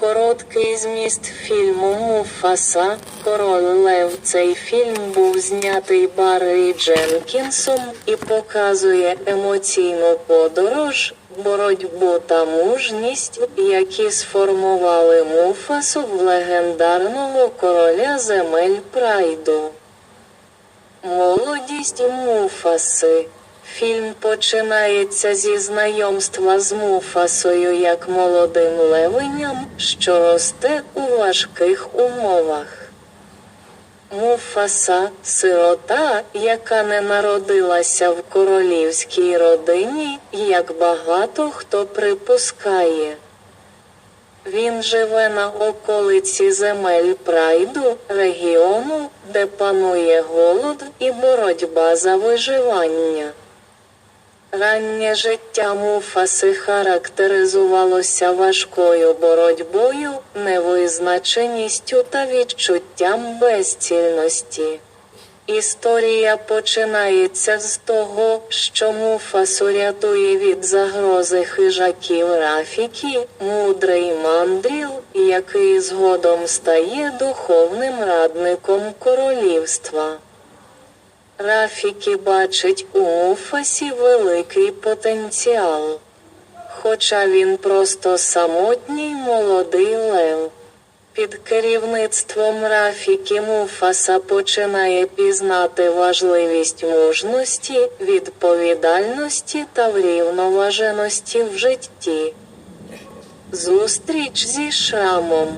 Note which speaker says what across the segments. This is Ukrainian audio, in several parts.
Speaker 1: Короткий зміст фільму Муфаса Король Лев. Цей фільм був знятий Баррі Дженкінсом і показує емоційну подорож, боротьбу та мужність, які сформували Муфасу в легендарного короля земель Прайду. Молодість Муфаси. Фільм починається зі знайомства з Муфасою як молодим левеням, що росте у важких умовах. Муфаса сирота, яка не народилася в королівській родині, як багато хто припускає. Він живе на околиці земель Прайду, регіону, де панує голод і боротьба за виживання. Раннє життя Муфаси характеризувалося важкою боротьбою, невизначеністю та відчуттям безцільності. Історія починається з того, що Муфасу рятує від загрози хижаків Рафікі, мудрий мандріл, який згодом стає духовним радником королівства. Рафікі бачить у Муфасі великий потенціал. Хоча він просто самотній молодий лев. Під керівництвом Рафіки Муфаса починає пізнати важливість мужності, відповідальності та врівноваженості в житті. Зустріч зі шрамом.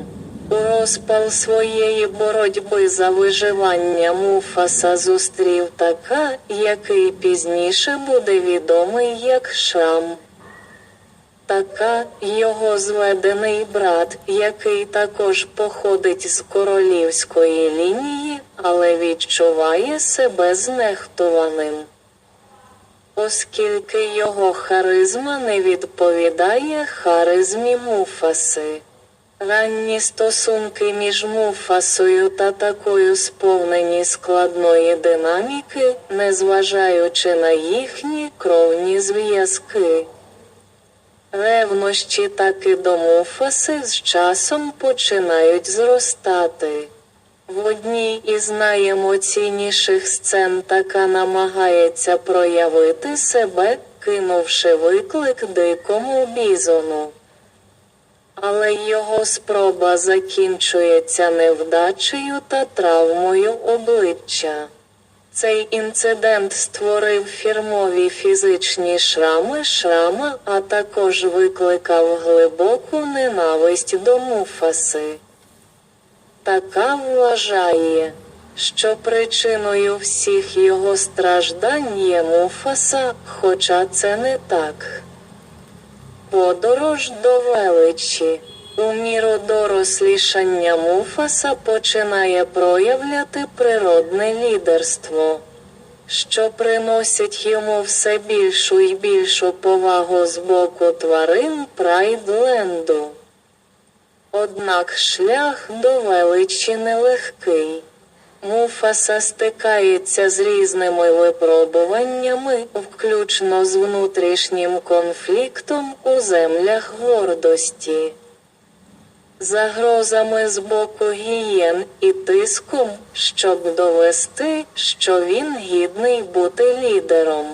Speaker 1: Розпал своєї боротьби за виживання Муфаса зустрів така, який пізніше буде відомий як Шрам. Така його зведений брат, який також походить з королівської лінії, але відчуває себе знехтуваним. Оскільки його харизма не відповідає харизмі Муфаси. Ранні стосунки між Муфасою та такою сповнені складної динаміки, незважаючи на їхні кровні зв'язки. Ревнощі таки до Муфаси з часом починають зростати. В одній із найемоційніших сцен така намагається проявити себе, кинувши виклик дикому бізону. Але його спроба закінчується невдачею та травмою обличчя. Цей інцидент створив фірмові фізичні шрами шрама, а також викликав глибоку ненависть до Муфаси. Така вважає, що причиною всіх його страждань є Муфаса, хоча це не так. Подорож до величі. У міру дорослішання Муфаса починає проявляти природне лідерство, що приносить йому все більшу і більшу повагу з боку тварин Прайдленду. Однак шлях до величі нелегкий. Муфаса стикається з різними випробуваннями, включно з внутрішнім конфліктом у землях гордості, загрозами з боку гієн і тиском, щоб довести, що він гідний бути лідером.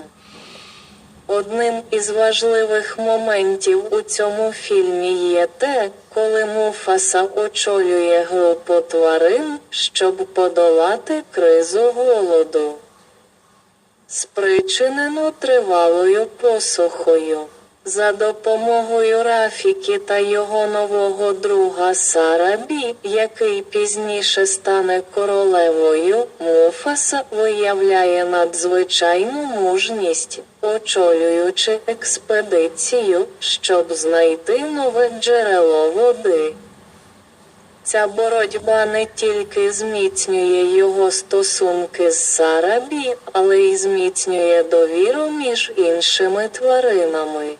Speaker 1: Одним із важливих моментів у цьому фільмі є те, коли Муфаса очолює групу тварин, щоб подолати кризу голоду, спричинену тривалою посухою. За допомогою Рафіки та його нового друга Сарабі, який пізніше стане королевою, Муфаса виявляє надзвичайну мужність, очолюючи експедицію, щоб знайти нове джерело води. Ця боротьба не тільки зміцнює його стосунки з Сарабі, але й зміцнює довіру між іншими тваринами.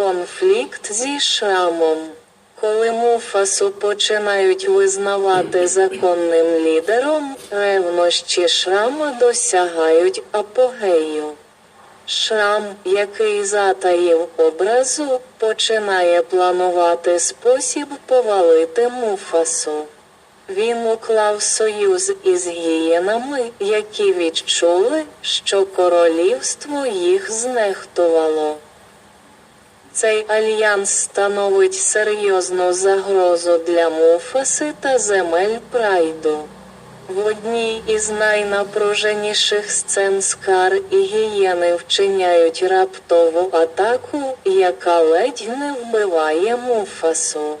Speaker 1: Конфлікт зі шрамом. Коли Муфасу починають визнавати законним лідером, ревнощі шрама досягають апогею. Шрам, який затаїв образу, починає планувати спосіб повалити Муфасу. Він уклав союз із гієнами, які відчули, що королівство їх знехтувало. Цей альянс становить серйозну загрозу для Муфаси та земель Прайду. В одній із найнапруженіших сцен Скар і гієни вчиняють раптову атаку, яка ледь не вбиває Муфасу.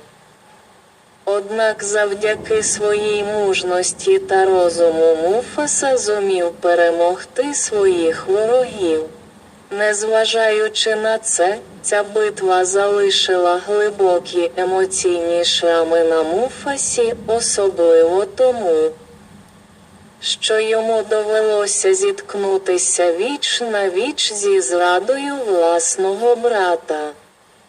Speaker 1: Однак завдяки своїй мужності та розуму Муфаса зумів перемогти своїх ворогів. Незважаючи на це, ця битва залишила глибокі емоційні шрами на Муфасі, особливо тому, що йому довелося зіткнутися віч на віч зі зрадою власного брата.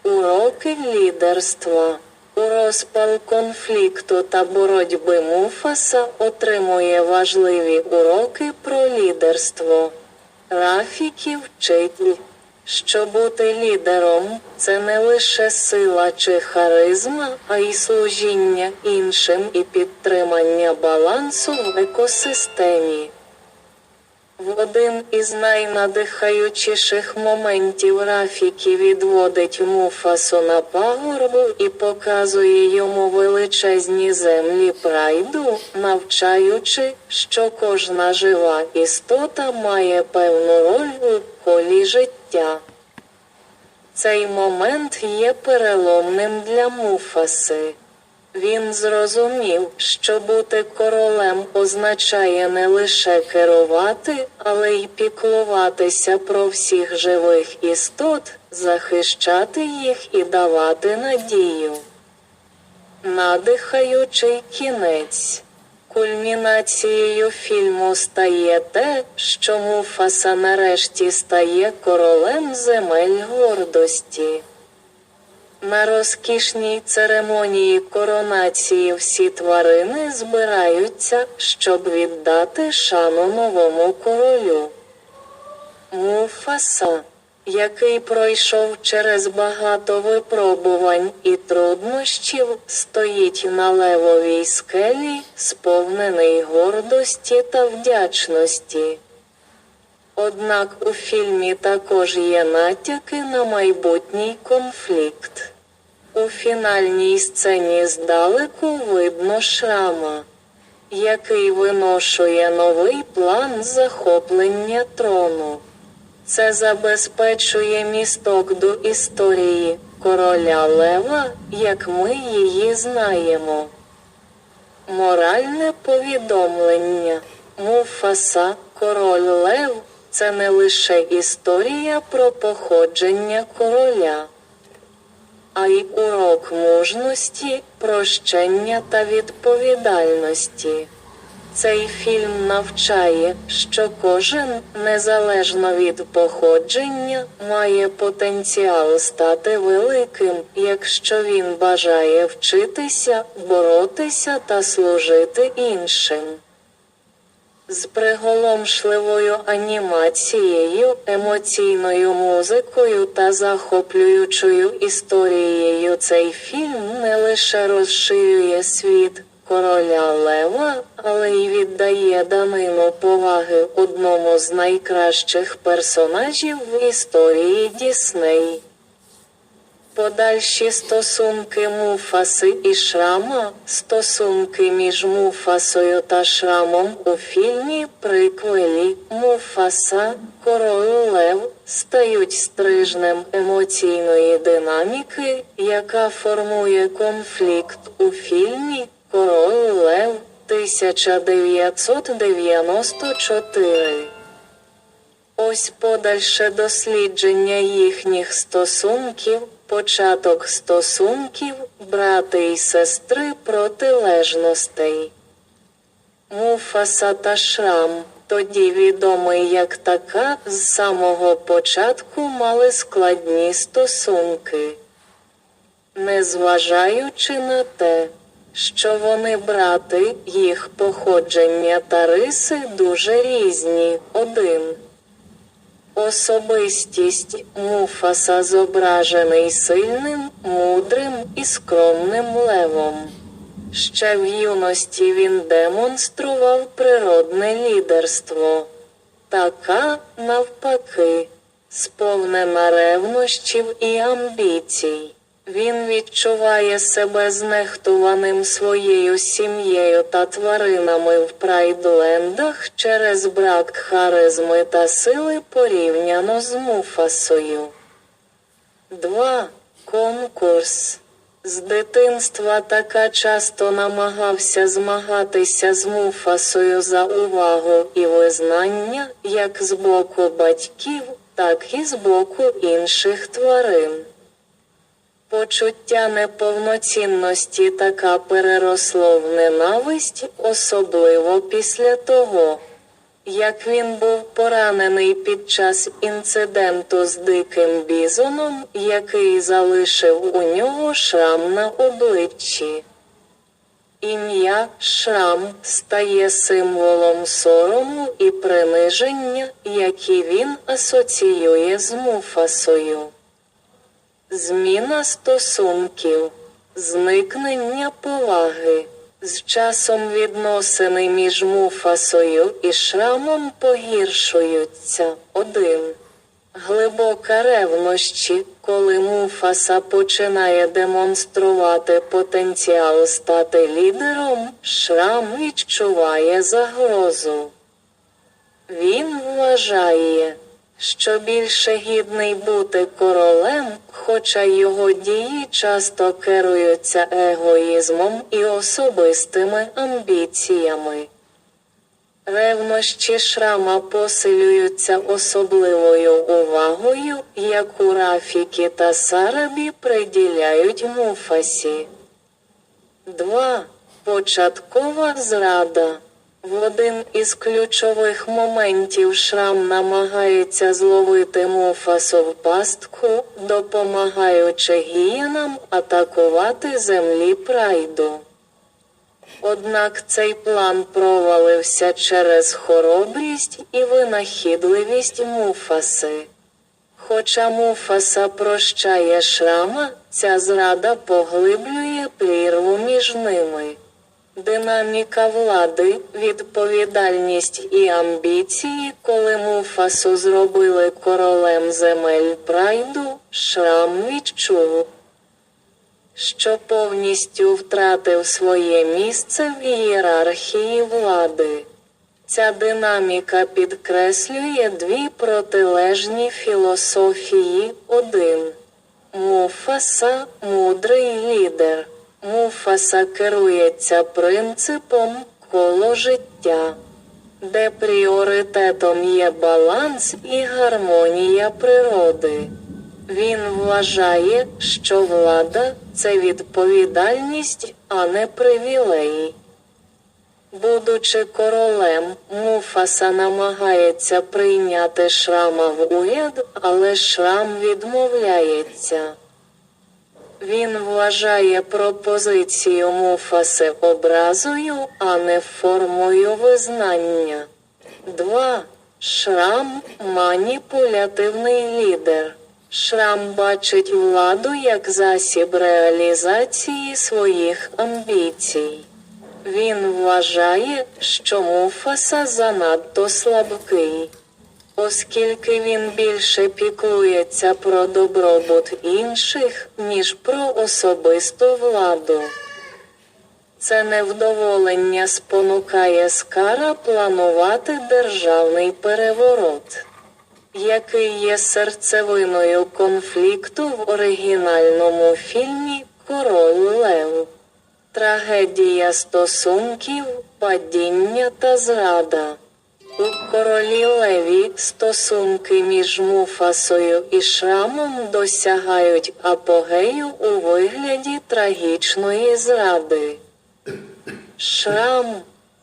Speaker 1: Уроки лідерства. У розпал конфлікту та боротьби Муфаса отримує важливі уроки про лідерство. Рафіки вчить, що бути лідером це не лише сила чи харизма, а й служіння іншим і підтримання балансу в екосистемі. В один із найнадихаючіших моментів Рафіки відводить Муфасу на пагорбу і показує йому величезні землі прайду, навчаючи, що кожна жива істота має певну роль у колі життя. Цей момент є переломним для Муфаси. Він зрозумів, що бути королем означає не лише керувати, але й піклуватися про всіх живих істот, захищати їх і давати надію. Надихаючий кінець. Кульмінацією фільму стає те, що Муфаса нарешті стає королем земель гордості. На розкішній церемонії коронації всі тварини збираються, щоб віддати шану новому королю. Муфаса, який пройшов через багато випробувань і труднощів, стоїть на левовій скелі, сповнений гордості та вдячності. Однак у фільмі також є натяки на майбутній конфлікт. У фінальній сцені здалеку видно шрама, який виношує новий план захоплення трону. Це забезпечує місток до історії короля Лева, як ми її знаємо. Моральне повідомлення Муфаса, король Лев це не лише історія про походження короля, а й урок мужності, прощення та відповідальності. Цей фільм навчає, що кожен, незалежно від походження, має потенціал стати великим, якщо він бажає вчитися, боротися та служити іншим. З приголомшливою анімацією, емоційною музикою та захоплюючою історією цей фільм не лише розширює світ короля Лева, але й віддає данину поваги одному з найкращих персонажів в історії Дісней. Подальші стосунки Муфаси і Шрама, стосунки між Муфасою та Шрамом у фільмі Приквелі Муфаса, Король Лев стають стрижнем емоційної динаміки, яка формує конфлікт у фільмі Король Лев 1994. Ось подальше дослідження їхніх стосунків, початок стосунків, брати й сестри протилежностей. Муфаса та Шрам, тоді відомий як така, з самого початку мали складні стосунки. Незважаючи на те, що вони брати, їх походження та риси дуже різні. Один Особистість Муфаса зображений сильним, мудрим і скромним левом. Ще в юності він демонстрував природне лідерство. Така, навпаки, сповнена ревнощів і амбіцій. Він відчуває себе знехтуваним своєю сім'єю та тваринами в прайдлендах через брак харизми та сили порівняно з Муфасою. 2. Конкурс. З дитинства така часто намагався змагатися з Муфасою за увагу і визнання як з боку батьків, так і з боку інших тварин. Почуття неповноцінності така переросло в ненависть, особливо після того, як він був поранений під час інциденту з диким бізоном, який залишив у нього шрам на обличчі. Ім'я Шрам стає символом сорому і приниження, які він асоціює з Муфасою. Зміна стосунків, зникнення поваги. З часом відносини між Муфасою і Шрамом погіршуються. 1. Глибока ревнощі, коли Муфаса починає демонструвати потенціал стати лідером, Шрам відчуває загрозу. Він вважає, що більше гідний бути королем, хоча його дії часто керуються егоїзмом і особистими амбіціями. Ревнощі шрама посилюються особливою увагою, яку Рафіки та Сарабі приділяють Муфасі. 2. Початкова зрада. В один із ключових моментів Шрам намагається зловити Муфасу в пастку, допомагаючи гієнам атакувати землі прайду. Однак цей план провалився через хоробрість і винахідливість Муфаси. Хоча Муфаса прощає шрама, ця зрада поглиблює прірву між ними. Динаміка влади, відповідальність і амбіції, коли Муфасу зробили королем земель прайду, шрам відчув, що повністю втратив своє місце в ієрархії влади. Ця динаміка підкреслює дві протилежні філософії. 1. Муфаса мудрий лідер. Муфаса керується принципом коло життя, де пріоритетом є баланс і гармонія природи. Він вважає, що влада це відповідальність, а не привілей. Будучи королем, Муфаса намагається прийняти шрама в уряд, але шрам відмовляється. Він вважає пропозицію Муфаси образою, а не формою визнання. 2. Шрам маніпулятивний лідер. Шрам бачить владу як засіб реалізації своїх амбіцій. Він вважає, що Муфаса занадто слабкий, оскільки він більше піклується про добробут інших, ніж про особисту владу. Це невдоволення спонукає Скара планувати державний переворот, який є серцевиною конфлікту в оригінальному фільмі Король Лев. Трагедія стосунків, падіння та зрада. У королі Леві стосунки між Муфасою і Шрамом досягають апогею у вигляді трагічної зради. Шрам,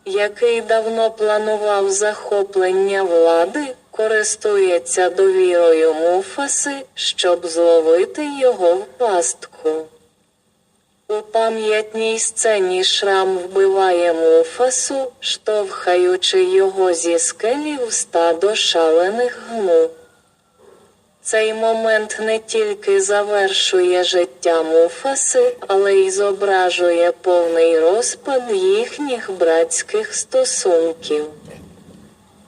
Speaker 1: який давно планував захоплення влади, користується довірою Муфаси, щоб зловити його в пастку. У пам'ятній сцені Шрам вбиває Муфасу, штовхаючи його зі скелі в стадо шалених гну. Цей момент не тільки завершує життя Муфаси, але й зображує повний розпад їхніх братських стосунків.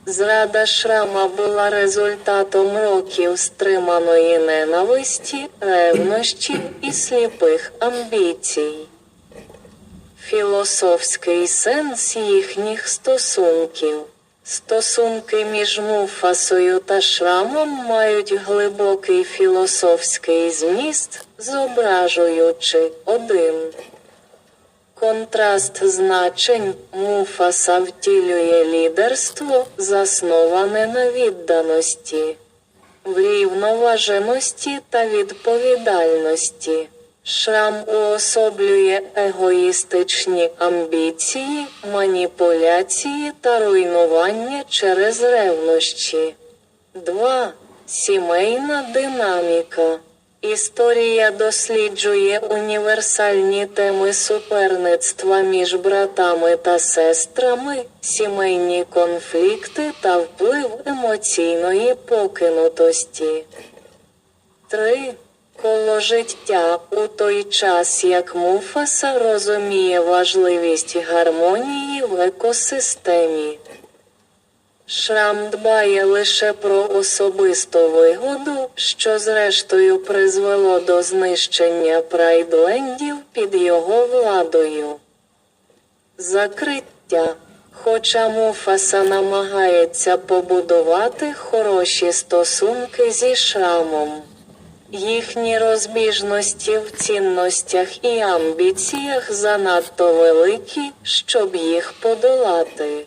Speaker 1: Зрада Шрама була результатом років стриманої ненависті, ревнощів і сліпих амбіцій. Філософський сенс їхніх стосунків. Стосунки між Муфасою та Шрамом мають глибокий філософський зміст, зображуючи один. Контраст значень Муфаса втілює лідерство, засноване на відданості, врівноваженості та відповідальності. Шрам уособлює егоїстичні амбіції, маніпуляції та руйнування через ревнощі. 2. Сімейна динаміка. Історія досліджує універсальні теми суперництва між братами та сестрами, сімейні конфлікти та вплив емоційної покинутості. 3. Коло життя у той час, як Муфаса розуміє важливість гармонії в екосистемі. Шрам дбає лише про особисту вигоду, що зрештою призвело до знищення прайдлендів під його владою. Закриття. Хоча Муфаса намагається побудувати хороші стосунки зі шрамом. Їхні розбіжності в цінностях і амбіціях занадто великі, щоб їх подолати.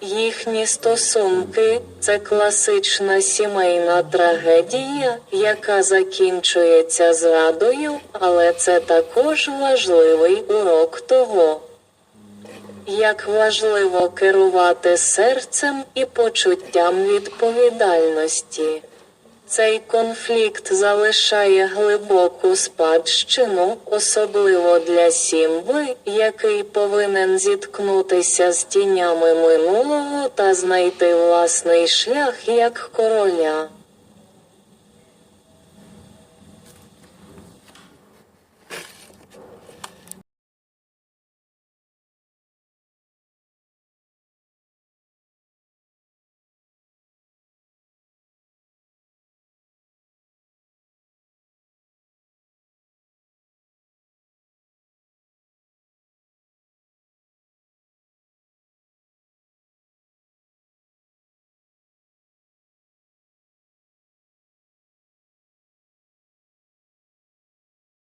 Speaker 1: Їхні стосунки це класична сімейна трагедія, яка закінчується зрадою, але це також важливий урок того, як важливо керувати серцем і почуттям відповідальності. Цей конфлікт залишає глибоку спадщину, особливо для Сімби, який повинен зіткнутися з тінями минулого та знайти власний шлях як короля.